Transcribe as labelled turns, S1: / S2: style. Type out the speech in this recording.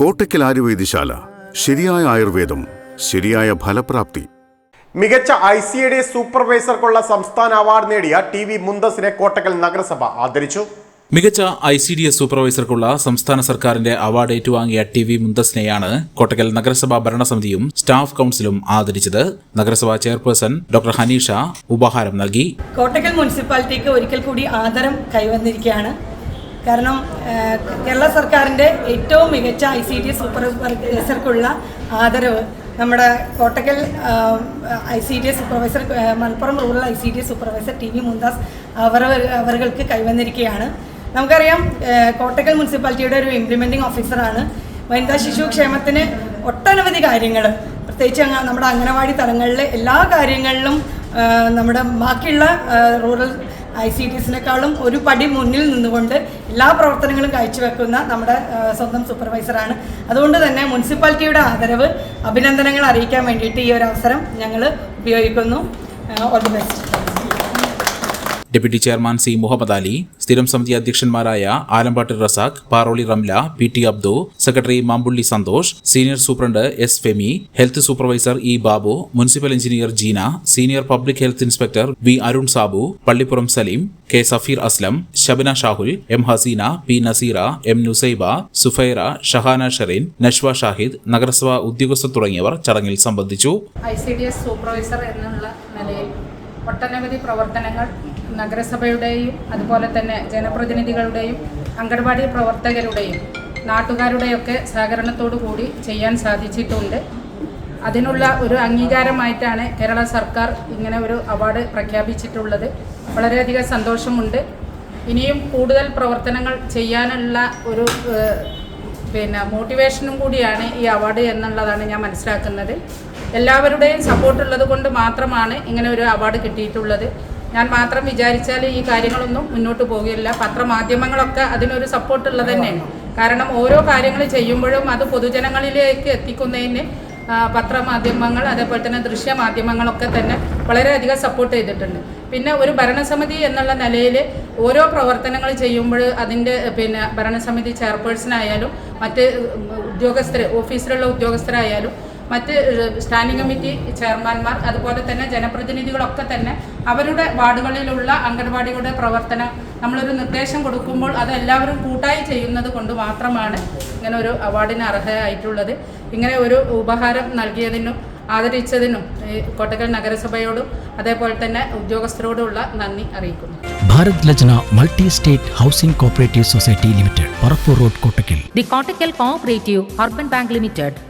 S1: കോട്ടയ്ക്കൽ ആയുർവേദശാല ശരിയായ ആയുർവേദം ശരിയായ ഫലപ്രാപ്തി.
S2: മികച്ച ഐ സി എ ഡി സൂപ്പർവൈസർക്കുള്ള സംസ്ഥാന അവാർഡ് നേടിയ ടി വി മുന്തസിനെ കോട്ടക്കൽ നഗരസഭ ആദരിച്ചു.
S3: മികച്ച ഐ സി ഡി എസ് സൂപ്പർവൈസർക്കുള്ള സംസ്ഥാന സർക്കാരിന്റെ അവാർഡ് ഏറ്റുവാങ്ങിയ ടി വി മുന്തസിനെയാണ് കോട്ടക്കൽ നഗരസഭാ ഭരണസമിതിയും സ്റ്റാഫ് കൌൺസിലും ആദരിച്ചത്. നഗരസഭാ ചെയർപേഴ്സൺ ഡോക്ടർ ഹനീഷ ഉപഹാരം നൽകി.
S4: കോട്ടക്കൽ മുനിസിപ്പാലിറ്റിക്ക് ഒരിക്കൽ കൂടി ആദരം കൈവന്നിരിക്കുകയാണ്. കാരണം കേരള സർക്കാരിന്റെ ഏറ്റവും മികച്ച ഐ സി ടി സൂപ്പർവൈസർക്കുള്ള ആദരവ് നമ്മുടെ Kottakkal I C T supervisor Malappuram rural I C T supervisor T V Mumtaz അവർ അവർക്ക് കൈവന്നിരിക്കുകയാണ്. നമുക്കറിയാം കോട്ടക്കൽ മുനിസിപ്പാലിറ്റിയുടെ ഒരു ഇംപ്ലിമെന്റിംഗ് ഓഫീസറാണ് വനിതാ ശിശു ക്ഷേമത്തിന് ഒട്ടനവധി കാര്യങ്ങൾ. പ്രത്യേകിച്ച് നമ്മുടെ അംഗനവാടി തലങ്ങളിലെ എല്ലാ കാര്യങ്ങളിലും നമ്മുടെ ബാക്കിയുള്ള റൂറൽ ഐ സി ടിസിനേക്കാളും ഒരു പടി മുന്നിൽ നിന്നുകൊണ്ട് എല്ലാ പ്രവർത്തനങ്ങളും കാഴ്ചവെക്കുന്ന നമ്മുടെ സ്വന്തം സൂപ്പർവൈസറാണ്. അതുകൊണ്ട് തന്നെ മുനിസിപ്പാലിറ്റിയുടെ ആദരവ് അഭിനന്ദനങ്ങൾ അറിയിക്കാൻ വേണ്ടിയിട്ട് ഈ ഒരു അവസരം ഞങ്ങൾ ഉപയോഗിക്കുന്നു. All the best
S3: deputy chairman C Muhammad Ali സ്ഥിരം സമിതി അധ്യക്ഷന്മാരായ Alampatt Razak Paroli Ramla P T Abdu secretary Mampulli Santhosh senior superintendent S Femi health supervisor E Babu municipal engineer Jeena senior public health inspector V Arun Sabu Pallippuram Saleem K Safeer Aslam Shabana Shahul M Haseena P Naseera M Nusaiba Sufaira Shahana Sherin Nashwa Shahid നഗരസഭാ ഉദ്യോഗസ്ഥർ തുടങ്ങിയവർ ചടങ്ങിൽ സംബന്ധിച്ചു.
S5: I C D S supervisor എന്നുള്ള നിലയിൽ ഒട്ടനവധി പ്രവർത്തനങ്ങൾ നഗരസഭയുടെയും അതുപോലെ തന്നെ ജനപ്രതിനിധികളുടെയും അംഗൻവാടി പ്രവർത്തകരുടെയും നാട്ടുകാരുടെയൊക്കെ സഹകരണത്തോടു കൂടി ചെയ്യാൻ സാധിച്ചിട്ടുണ്ട്. അതിനുള്ള ഒരു അംഗീകാരമായിട്ടാണ് കേരള സർക്കാർ ഇങ്ങനെ ഒരു അവാർഡ് പ്രഖ്യാപിച്ചിട്ടുള്ളത്. വളരെയധികം സന്തോഷമുണ്ട്. ഇനിയും കൂടുതൽ പ്രവർത്തനങ്ങൾ ചെയ്യാനുള്ള ഒരു പിന്നെ മോട്ടിവേഷനും കൂടിയാണ് ഈ അവാർഡ് എന്നുള്ളതാണ് ഞാൻ മനസ്സിലാക്കുന്നത്. എല്ലാവരുടെയും സപ്പോർട്ടുള്ളത് കൊണ്ട് മാത്രമാണ് ഇങ്ങനെ ഒരു അവാർഡ് കിട്ടിയിട്ടുള്ളത്. ഞാൻ മാത്രം വിചാരിച്ചാൽ ഈ കാര്യങ്ങളൊന്നും മുന്നോട്ട് പോകില്ല പത്രമാധ്യമങ്ങളൊക്കെ അതിനൊരു സപ്പോർട്ട് ഉള്ളത് തന്നെയാണ്. കാരണം ഓരോ കാര്യങ്ങൾ ചെയ്യുമ്പോഴും അത് പൊതുജനങ്ങളിലേക്ക് എത്തിക്കുന്നതിന് പത്രമാധ്യമങ്ങൾ അതേപോലെ തന്നെ ദൃശ്യമാധ്യമങ്ങളൊക്കെ തന്നെ വളരെയധികം സപ്പോർട്ട് ചെയ്തിട്ടുണ്ട്. പിന്നെ ഒരു ഭരണസമിതി എന്നുള്ള നിലയിൽ ഓരോ പ്രവർത്തനങ്ങൾ ചെയ്യുമ്പോൾ അതിന്റെ പിന്നെ ഭരണസമിതി ചെയർപേഴ്സണായാലും മറ്റ് ഉദ്യോഗസ്ഥർ ഓഫീസിലുള്ള ഉദ്യോഗസ്ഥരായാലും മറ്റ് സ്റ്റാൻഡിംഗ് കമ്മിറ്റി ചെയർമാൻമാർ അതുപോലെ തന്നെ ജനപ്രതിനിധികളൊക്കെ തന്നെ അവരുടെ വാർഡുകളിലുള്ള അംഗൻവാടികളുടെ പ്രവർത്തനം നമ്മളൊരു നിർദ്ദേശം കൊടുക്കുമ്പോൾ അത് എല്ലാവരും കൂട്ടായി ചെയ്യുന്നത് കൊണ്ട് മാത്രമാണ് ഇങ്ങനെ ഒരു അവാർഡിന് അർഹയായിട്ടുള്ളത് ഇങ്ങനെ ഒരു ഉപഹാരം നൽകിയതിനും ആദരിച്ചതിനും ഈ കോട്ടക്കൽ നഗരസഭയോടും അതേപോലെ തന്നെ ഉദ്യോഗസ്ഥരോടുമുള്ള നന്ദി അറിയിക്കുന്നു.
S6: Bharat Lajna multi state housing cooperative society limited Parappur road Kottakkal.
S7: The Kottakkal Kottakkal urban bank Bank